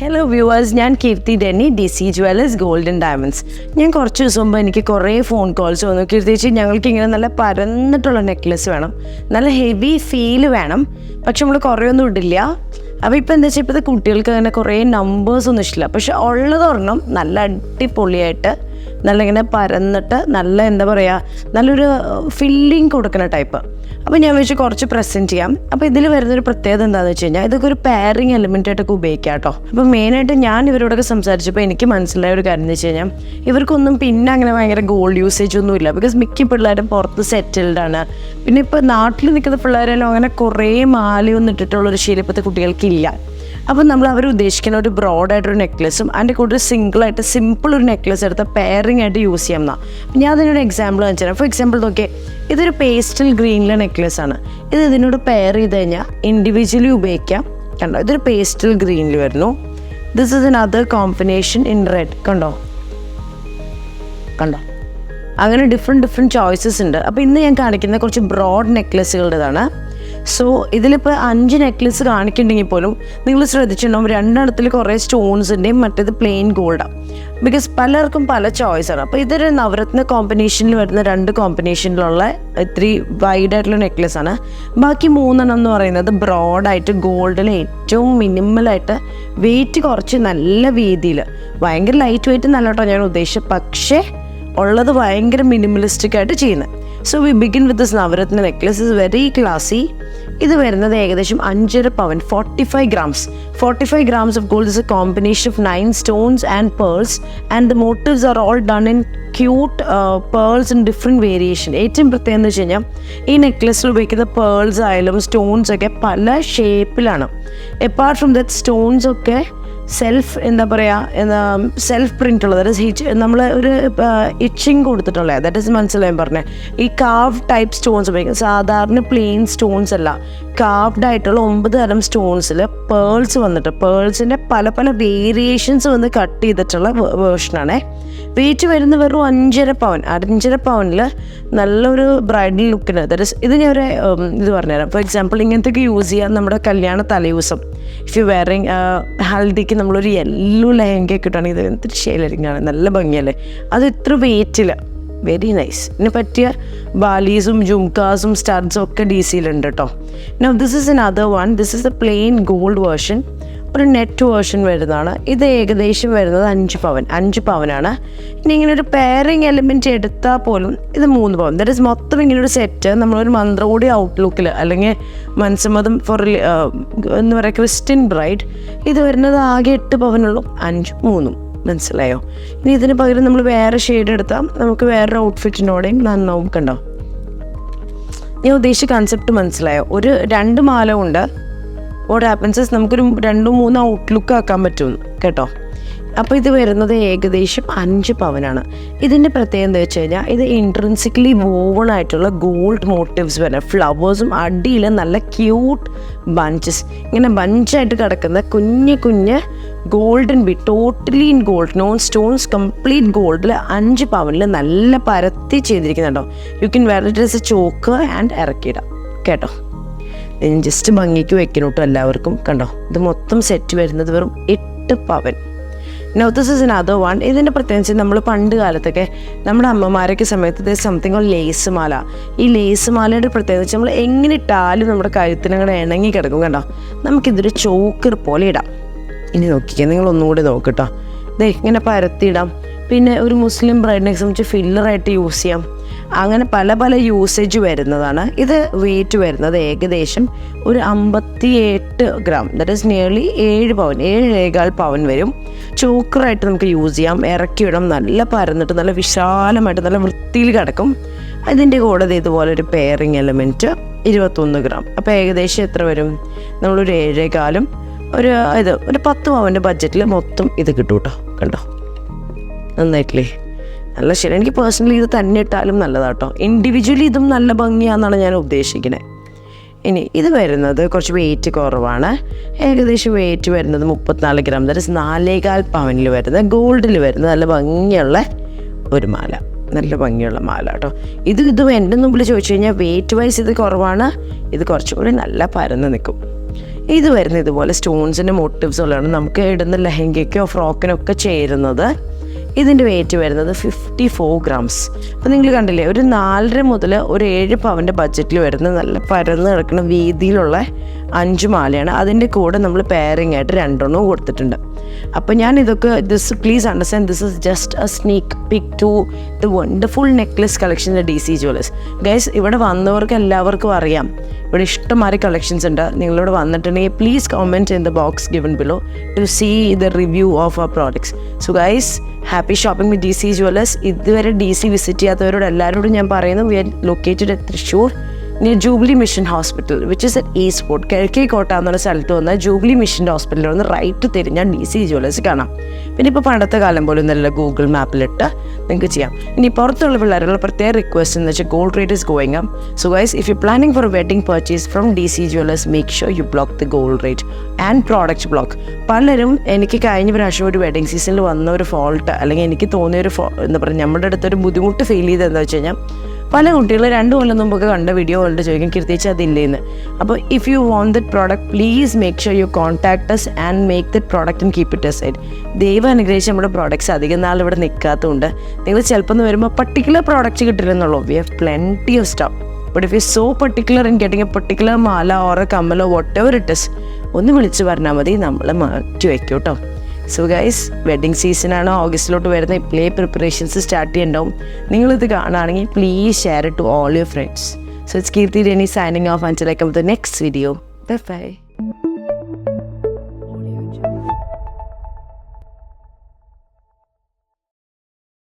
Hello viewers ഞാൻ Keerthi Denny D C jewellers golden diamonds ഞാൻ കുറച്ച് ദിവസം മുമ്പ് എനിക്ക് കുറേ ഫോൺ കോൾസ് വന്നു. കീർത്തിച്ച് ഞങ്ങൾക്ക് ഇങ്ങനെ നല്ല പരന്നിട്ടുള്ള നെക്ലസ് വേണം. നല്ല ഹെവി ഫീൽ വേണം. പക്ഷെ നമ്മൾ കുറേ ഒന്നും ഇടില്ല. അപ്പോൾ ഇപ്പോൾ എന്താ വെച്ചാൽ ഇപ്പോഴത്തെ കുട്ടികൾക്ക് അങ്ങനെ കുറേ നമ്പേഴ്സ് ഒന്നും ഇഷ്ടമില്ല പക്ഷെ ഉള്ളത് ഒരെണ്ണം നല്ല അടിപൊളിയായിട്ട് നല്ല ഇങ്ങനെ പരന്നിട്ട് നല്ല എന്താ പറയുക നല്ലൊരു ഫില്ലിങ് കൊടുക്കുന്ന ടൈപ്പ് അപ്പോൾ ഞാൻ വെച്ച് കുറച്ച് പ്രസന്റ് ചെയ്യാം. അപ്പോൾ ഇതിൽ വരുന്നൊരു പ്രത്യേകത എന്താണെന്ന് വെച്ച് കഴിഞ്ഞാൽ ഇതൊക്കെ ഒരു പെയറിങ് എലിമെന്റ് ആയിട്ടൊക്കെ ഉപയോഗിക്കാം കേട്ടോ അപ്പോൾ മെയിനായിട്ട് ഞാൻ ഇവരോടൊക്കെ സംസാരിച്ചപ്പോൾ എനിക്ക് മനസ്സിലായ ഒരു കാര്യം എന്ന് വെച്ച് കഴിഞ്ഞാൽ ഇവർക്കൊന്നും പിന്നെ അങ്ങനെ ഭയങ്കര ഗോൾഡ് യൂസേജ് ഒന്നും ഇല്ല. ബിക്കോസ് മിക്ക പിള്ളേരും പുറത്ത് ആണ്. പിന്നെ ഇപ്പോൾ നാട്ടിൽ നിൽക്കുന്ന പിള്ളേരെല്ലാം അങ്ങനെ കുറേ മാലയൊന്നും ഇട്ടിട്ടുള്ളൊരു ശീലം ഇപ്പോഴത്തെ കുട്ടികൾക്കില്ല അപ്പം നമ്മൾ അവർ ഉദ്ദേശിക്കുന്ന ഒരു ബ്രോഡായിട്ടൊരു നെക്ലസും അതിന്റെ കൂടെ സിംഗിളായിട്ട് സിമ്പിൾ ഒരു നെക്ലസ് എടുത്ത് പെയറിംഗ് ആയിട്ട് യൂസ് ചെയ്യാം എന്നാ ഞാൻ അതിനൊരു എക്സാമ്പിൾ കാണിച്ചു ഫോർ എക്സാമ്പിൾ നോക്കിയേ ഇതൊരു പേസ്റ്റൽ ഗ്രീനിലെ നെക്ലസ് ആണ്. ഇത് ഇതിനോട് പെയർ ചെയ്ത് കഴിഞ്ഞാൽ ഇൻഡിവിജ്വലി ഉപയോഗിക്കാം. കണ്ടോ? ഇതൊരു പേസ്റ്റൽ ഗ്രീനിൽ വരുന്നു. This is another combination in red കണ്ടോ? കണ്ടോ? അങ്ങനെ ഡിഫറെന്റ് ഡിഫറെന്റ് ചോയ്സസ് ഉണ്ട്. അപ്പോൾ ഇന്ന് ഞാൻ കാണിക്കുന്ന കുറച്ച് ബ്രോഡ് നെക്ലസുകളുടേതാണ് സോ ഇതിലിപ്പോൾ അഞ്ച് നെക്ലസ് കാണിക്കുന്നുണ്ടെങ്കിൽ പോലും നിങ്ങൾ ശ്രദ്ധിച്ചിട്ടുണ്ടാവും. രണ്ടിടത്തിൽ കുറേ സ്റ്റോൺസിന്റെയും മറ്റേത് പ്ലെയിൻ ഗോൾഡാണ് ബിക്കോസ് പലർക്കും പല ചോയ്സാണ് അപ്പോൾ ഇതൊരു നവരത്ന കോമ്പിനേഷനിൽ വരുന്ന രണ്ട് കോമ്പിനേഷനിലുള്ള ഇത്തിരി നെക്ലസ് ആണ്. ബാക്കി മൂന്നെണ്ണം എന്ന് പറയുന്നത് ബ്രോഡായിട്ട് ഗോൾഡിൽ ഏറ്റവും മിനിമലായിട്ട് വെയിറ്റ് കുറച്ച് നല്ല വീതിയിൽ ഭയങ്കര ലൈറ്റ് വെയിറ്റ് നല്ല ഞാൻ ഉദ്ദേശിച്ചത്. പക്ഷേ ഉള്ളത് ഭയങ്കര മിനിമലിസ്റ്റിക് ആയിട്ട് ചെയ്യുന്നത് so we begin with this Navaratna necklace is very classy ഇത് വരുന്നത് ഏകദേശം അഞ്ചര പവൻ forty five grams forty five grams of gold is a combination of nine stones and pearls and the motifs are all done in cute pearls in different variation ഏറ്റവും പ്രത്യേകം എന്ന് വെച്ച് കഴിഞ്ഞാൽ ഈ നെക്ലസ്സിൽ ഉപയോഗിക്കുന്ന പേൾസ് ആയാലും സ്റ്റോൺസ് ഒക്കെ പല ഷേപ്പിലാണ് എപ്പാർട്ട് ഫ്രം ദറ്റ് സ്റ്റോൺസ് ഒക്കെ സെൽഫ് എന്താ പറയുക സെൽഫ് പ്രിന്റ് ഉള്ളത്. ദാറ്റ് ഇസ് നമ്മൾ ഒരു ഇച്ചിങ് കൊടുത്തിട്ടുള്ളത് ദാറ്റ് ഇസ് മനസ്സിലായി പറഞ്ഞത് ഈ കാവ് ടൈപ്പ് സ്റ്റോൺസ് ഉപയോഗിക്കും. സാധാരണ പ്ലെയിൻ സ്റ്റോൺസ് അല്ല. കാവ്ഡ് ആയിട്ടുള്ള ഒമ്പത് തരം സ്റ്റോൺസിൽ പേൾസ് വന്നിട്ട് പേൾസിന്റെ പല പല വേരിയേഷൻസ് വന്ന് കട്ട് ചെയ്തിട്ടുള്ള വേർഷനാണേ വെയിറ്റ് വരുന്ന വെറും അഞ്ചര പവൻ അഞ്ചര പവനിൽ നല്ലൊരു ബ്രൈഡൽ ലുക്കിന് ദാറ്റ് ഇത് ഞാൻ ഒരു ഇത് പറഞ്ഞുതരാം. ഫോർ എക്സാമ്പിൾ ഇങ്ങനത്തെയൊക്കെ യൂസ് ചെയ്യാം നമ്മുടെ കല്യാണ തലേദിവസം ഇഫ് യു വെയറിങ് ഹൽദിക്ക് നമ്മളൊരു യെല്ലോ ലഹങ്ക കിട്ടുകയാണെങ്കിൽ ഇത് എന്തൊരു ശൈലായിരിക്കും നല്ല ഭംഗിയല്ലേ? അത് ഇത്ര വെയിറ്റില്ല വെരി നൈസ് ഇതിന് പറ്റിയ ബാലീസും ജുംകാസും സ്റ്റഡ്സും ഒക്കെ ഡി സിയിലുണ്ട് കേട്ടോ no this is another one this is a plain gold version ഒരു നെറ്റ് വേർഷൻ വരുന്നതാണ്. ഇത് ഏകദേശം വരുന്നത് അഞ്ച് പവൻ. അഞ്ച് പവനാണ്. ഇനി ഇങ്ങനെ ഒരു പെയറിങ് എലിമെന്റ് എടുത്താൽ പോലും ഇത് മൂന്ന് പവൻ. ദറ്റ് ഇസ് മൊത്തം ഇങ്ങനെ ഒരു സെറ്റ് നമ്മളൊരു മന്ത്രോടി ഔട്ട്ലുക്കിൽ അല്ലെങ്കിൽ മനസ്സമ്മതം ഫോർ എന്ന് പറയുക ക്രിസ്ത്യൻ ബ്രൈഡ് ഇത് വരുന്നത് ആകെ എട്ട് പവനുള്ളൂ. അഞ്ച് മൂന്നും. മനസ്സിലായോ? ഇനി ഇതിന് പകരം നമ്മൾ വേറെ ഷെയ്ഡ് എടുത്താൽ നമുക്ക് വേറൊരു ഔട്ട്ഫിറ്റിനോടെയും നന്നാവും കണ്ടോ? ഞാൻ ഉദ്ദേശിച്ച കൺസെപ്റ്റ് മനസ്സിലായോ? ഒരു രണ്ട് മാല ഉണ്ട് വാട്ട് ആപ്പൻസസ് നമുക്കൊരു രണ്ടോ മൂന്നോ ഔട്ട്ലുക്ക് ആക്കാൻ പറ്റും കേട്ടോ? അപ്പോൾ ഇത് വരുന്നത് ഏകദേശം അഞ്ച് പവനാണ്. ഇതിന്റെ പ്രത്യേകത എന്താ വെച്ച് കഴിഞ്ഞാൽ ഇത് ഇൻട്രൻസിക്കലി വോവൺ ആയിട്ടുള്ള ഗോൾഡ് മോട്ടീവ്സ് വരെ ഫ്ലവേഴ്സും അടിയിൽ നല്ല ക്യൂട്ട് ബഞ്ചസ് ഇങ്ങനെ ബഞ്ചായിട്ട് കിടക്കുന്ന കുഞ്ഞ് കുഞ്ഞ് golden B totally in gold non stones complete ഗോൾഡിൽ അഞ്ച് പവനിൽ നല്ല പരത്തി ചെയ്തിരിക്കുന്നുണ്ടോ? You can wear it as a choker and ഇറക്കിയിടാം കേട്ടോ? ഞാൻ ജസ്റ്റ് ഭംഗിക്ക് വെക്കണം കേട്ടോ എല്ലാവർക്കും. കണ്ടോ? ഇത് മൊത്തം സെറ്റ് വരുന്നത് വെറും എട്ട് പവൻ. This is another one ഇതിന്റെ പ്രത്യേകിച്ച് നമ്മൾ പണ്ട് കാലത്തൊക്കെ നമ്മുടെ അമ്മമാരൊക്കെ സമയത്ത് ഇത് സംതിങ് ഓൺ ലേസ് മാല. ഈ ലേസ് മാലയുടെ പ്രത്യേകിച്ച് നമ്മൾ എങ്ങനെ ഇട്ടാലും നമ്മുടെ കഴുത്തിനങ്ങനെ ഇണങ്ങി കിടക്കും കണ്ടോ? നമുക്കിതൊരു ചോക്കർ പോലെ ഇടാം. ഇനി നോക്കിക്കേ നിങ്ങൾ ഒന്നുകൂടി നോക്കട്ടോ ദേ ഇങ്ങനെ പരത്തിയിടാം. പിന്നെ ഒരു മുസ്ലിം ബ്രൈഡിനെ സംബന്ധിച്ച് ഫില്ലറായിട്ട് യൂസ് ചെയ്യാം. അങ്ങനെ പല പല യൂസേജ് വരുന്നതാണ്. ഇത് വെയിറ്റ് വരുന്നത് ഏകദേശം ഒരു അമ്പത്തി എട്ട് ഗ്രാം ദറ്റ് ഈസ് നിയർലി ഏഴ് പവൻ ഏഴ് ഏകാൽ പവൻ വരും. ചോക്കറായിട്ട് നമുക്ക് യൂസ് ചെയ്യാം. ഇറക്കി വിടാം നല്ല പരന്നിട്ട് നല്ല വിശാലമായിട്ട് നല്ല വൃത്തിയിൽ കിടക്കും. അതിന്റെ കൂടെ ഇതുപോലെ ഒരു പെയറിങ് എലമെന്റ് ഇരുപത്തൊന്ന് ഗ്രാം അപ്പോൾ ഏകദേശം എത്ര വരും? നമ്മളൊരു ഏഴേകാലും ഒരു ഇത് ഒരു പത്ത് പവന്റെ ബഡ്ജറ്റിൽ മൊത്തം ഇത് കിട്ടും കേട്ടോ കണ്ടോ? നന്നായിട്ടില്ലേ? നല്ല ശരി. എനിക്ക് പേഴ്സണലി ഇത് തന്നെ ഇട്ടാലും നല്ലതാട്ടോ ഇൻഡിവിജ്വലി ഇതും നല്ല ഭംഗിയാണെന്നാണ് ഞാൻ ഉദ്ദേശിക്കുന്നത് ഇനി ഇത് വരുന്നത് കുറച്ച് വെയിറ്റ് കുറവാണ്. ഏകദേശം വെയിറ്റ് വരുന്നത് മുപ്പത്തിനാല് ഗ്രാം ദാറ്റ് നാലേകാൽ പവനിൽ വരുന്നത്. ഗോൾഡിൽ വരുന്നത് നല്ല ഭംഗിയുള്ള ഒരു മാല. നല്ല ഭംഗിയുള്ള മാല കേട്ടോ ഇത് ഇത് എന്റെ മുമ്പിൽ ചോദിച്ചു കഴിഞ്ഞാൽ വെയിറ്റ് വൈസ് ഇത് കുറവാണ്. ഇത് കുറച്ചും കൂടി നല്ല പരന്ന് നിൽക്കും. ഇത് വരുന്ന ഇതുപോലെ സ്റ്റോൺസിന്റെ മോട്ടീവ്സ് ഉള്ളതാണ്. നമുക്ക് ഇടുന്ന ലെഹങ്കയ്ക്കോ ഫ്രോക്കിനൊക്കെ ചേരുന്നത് ഇതിന്റെ വെയിറ്റ് വരുന്നത് ഫിഫ്റ്റി ഫോർ ഗ്രാംസ് അപ്പോൾ നിങ്ങൾ കണ്ടില്ലേ ഒരു നാലര മുതൽ ഒരു ഏഴ് പവന്റെ ബഡ്ജറ്റിൽ വരുന്ന നല്ല പരന്ന് കിടക്കുന്ന വീതിയിലുള്ള അഞ്ച് മാലയാണ്. അതിന്റെ കൂടെ നമ്മൾ പെയറിംഗ് ആയിട്ട് രണ്ടെണ്ണവും കൊടുത്തിട്ടുണ്ട്. അപ്പോൾ ഞാൻ ഇതൊക്കെ this please understand this is just a sneak peek to the wonderful necklace കളക്ഷന്റെ D C jewellers guys ഇവിടെ വന്നവർക്ക് എല്ലാവർക്കും അറിയാം. ഇവിടെ ഇഷ്ടംമാതിരി കളക്ഷൻസ് ഉണ്ട്. നിങ്ങളിവിടെ വന്നിട്ടുണ്ടെങ്കിൽ please comment in the box given below to see the review of our products so guys happy shopping with D C Jewellers ഇതുവരെ D C visit ചെയ്യാത്തവരോട് എല്ലാവരോടും ഞാൻ പറയുന്നു we are located at Thrissur near Jubilee Mission Hospital which is at East Fort Kizhakkekotta എന്നുള്ള സ്ഥലത്ത് വന്ന Jubilee മിഷന്റെ ഹോസ്പിറ്റലിൽ വന്ന് റൈറ്റ് തിരിഞ്ഞാൽ ഡി സി ജുവലേഴ്സ് കാണാം. പിന്നെ ഇപ്പോൾ പണ്ടത്തെ കാലം പോലും നല്ല ഗൂഗിൾ മാപ്പിലിട്ട് നിങ്ങൾക്ക് ചെയ്യാം. ഇനി പുറത്തുള്ള പിള്ളേരുള്ള പ്രത്യേക റിക്വസ്റ്റ് എന്ന് വെച്ചാൽ gold rate is going up so guys if you planning for wedding purchase from D C jewellers make sure you block the gold rate and product block പലരും എനിക്ക് കഴിഞ്ഞ പ്രാവശ്യം ഒരു വെഡിങ് സീസണിൽ വന്ന ഒരു ഫോൾട്ട് അല്ലെങ്കിൽ എനിക്ക് തോന്നിയ ഒരു എന്താ പറയുക നമ്മുടെ അടുത്തൊരു ബുദ്ധിമുട്ട് ഫീൽ ചെയ്തതെന്ന് വെച്ച് കഴിഞ്ഞാൽ പല കുട്ടികൾ രണ്ട് കൊല്ലം മുമ്പൊക്കെ കണ്ട വീഡിയോ കണ്ട് ചോദിക്കും കീർത്തിച്ച് അതില്ലേന്ന്? അപ്പോൾ if you want that product please make sure you contact us and make that product and keep it side ദൈവം അനുഗ്രഹിച്ച് നമ്മുടെ പ്രോഡക്റ്റ്സ് അധികം നാൾ ഇവിടെ നിൽക്കാത്തതുകൊണ്ട് നിങ്ങൾ ചിലപ്പോൾ ഒന്ന് വരുമ്പോൾ particular product കിട്ടില്ലെന്നുള്ളൂ. We have plenty of stock but if you so particular in a particular Mala or കമ്മലോ വട്ട് എവർ ഇറ്റ് ഇസ് ഒന്ന് വിളിച്ച് പറഞ്ഞാൽ മതി. നമ്മൾ മാറ്റി വയ്ക്കും കേട്ടോ സോ ഗൈസ് വെഡിങ് സീസണാണ് ഓഗസ്റ്റിലോട്ട് വരുന്ന ഇപ്പോഴേ പ്രിപ്പറേഷൻസ് സ്റ്റാർട്ട് ചെയ്യണ്ടാവും. നിങ്ങളിത് കാണുകയാണെങ്കിൽ please share to all your friends so it's Keerthi Rani signing off അഞ്ചിലേക്ക് നെക്സ്റ്റ് വീഡിയോ ബൈ